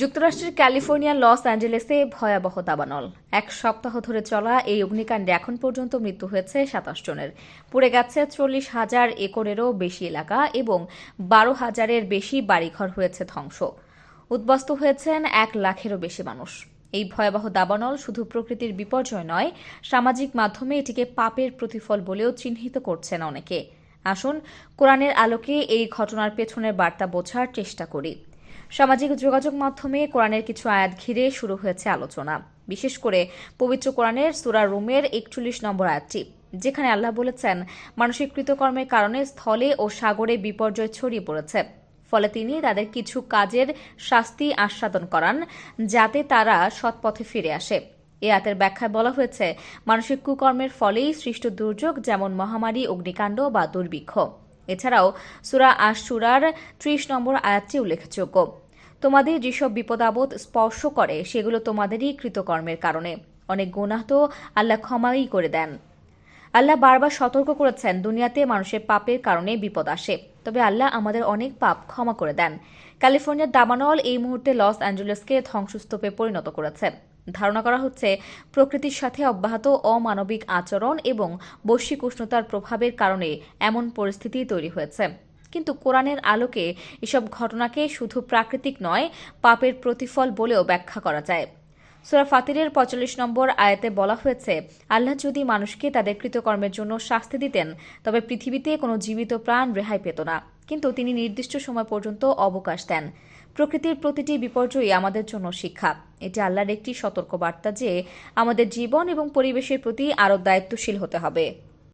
যুক্তরাষ্ট্রের ক্যালিফোর্নিয়ার লস অ্যাঞ্জেলেসে ভয়াবহ দাবানল এক সপ্তাহ ধরে চলা এই অগ্নিকাণ্ডে এখন পর্যন্ত মৃত্যু হয়েছে সাতাশ জনের। পুড়ে গেছে চল্লিশ হাজার একরেরও বেশি এলাকা এবং বারো হাজারের বেশি বাড়িঘর হয়েছে ধ্বংস। উদ্বস্ত হয়েছেন এক লাখেরও বেশি মানুষ। এই ভয়াবহ দাবানল শুধু প্রকৃতির বিপর্যয় নয়, সামাজিক মাধ্যমে এটিকে পাপের প্রতিফল বলেও চিহ্নিত করছেন অনেকে। আসুন কোরআনের আলোকে এই ঘটনার পেছনের বার্তা বোঝার চেষ্টা করি। সামাজিক যোগাযোগ মাধ্যমে কোরআনের কিছু আয়াত ঘিরে শুরু হয়েছে আলোচনা। বিশেষ করে পবিত্র কোরআনের সুরা রুমের একচল্লিশ নম্বর আয়াতটি, যেখানে আল্লাহ বলেছেন মানসিক কৃতকর্মের কারণে স্থলে ও সাগরে বিপর্যয় ছড়িয়ে পড়েছে। ফলে তিনি তাদের কিছু কাজের শাস্তি আস্বাদন করান, যাতে তারা সৎপথে ফিরে আসে। এ আয়াতের ব্যাখ্যায় বলা হয়েছে মানসিক কুকর্মের ফলেই সৃষ্ট দুর্যোগ, যেমন মহামারী, অগ্নিকাণ্ড বা দুর্ভিক্ষ। এছাড়াও সুরা আশুরার ত্রিশ নম্বর আয়াতটি উল্লেখযোগ্য। তোমাদের যেসব বিপদাবদ স্পর্শ করে, সেগুলো তোমাদেরই কৃতকর্মের কারণে। অনেক গুনাহ তো আল্লাহ ক্ষমাই করে দেন। আল্লাহ বারবার সতর্ক করেছেন, দুনিয়াতে মানুষের পাপের কারণে বিপদ আসে। তবে আল্লাহ আমাদের অনেক পাপ ক্ষমা করে দেন। ক্যালিফোর্নিয়ার দাবানল এই মুহূর্তে লস অ্যাঞ্জেলেসকে ধ্বংসস্তূপে পরিণত করেছে। ধারণা করা হচ্ছে, প্রকৃতির সাথে অব্যাহত অমানবিক আচরণ এবং বৈশ্বিক উষ্ণতার প্রভাবের কারণে এমন পরিস্থিতি তৈরি হয়েছে। কিন্তু কোরআনের আলোকে এসব ঘটনাকে শুধু প্রাকৃতিক নয়, পাপের প্রতিফল বলেও ব্যাখ্যা করা যায়। সুরা ফাতিরের পঁয়তাল্লিশ নম্বর আয়াতে বলা হয়েছে, আল্লাহ যদি মানুষকে তাদের কৃতকর্মের জন্য শাস্তি দিতেন, তবে পৃথিবীতে কোনো জীবিত প্রাণ রেহাই পেত না। কিন্তু তিনি নির্দিষ্ট সময় পর্যন্ত অবকাশ দেন। প্রকৃতির প্রতিটি বিপর্যয় আমাদের জন্য শিক্ষা। এটি আল্লাহর একটি সতর্কবার্তা যে আমাদের জীবন এবং পরিবেশের প্রতি আরও দায়িত্বশীল হতে হবে।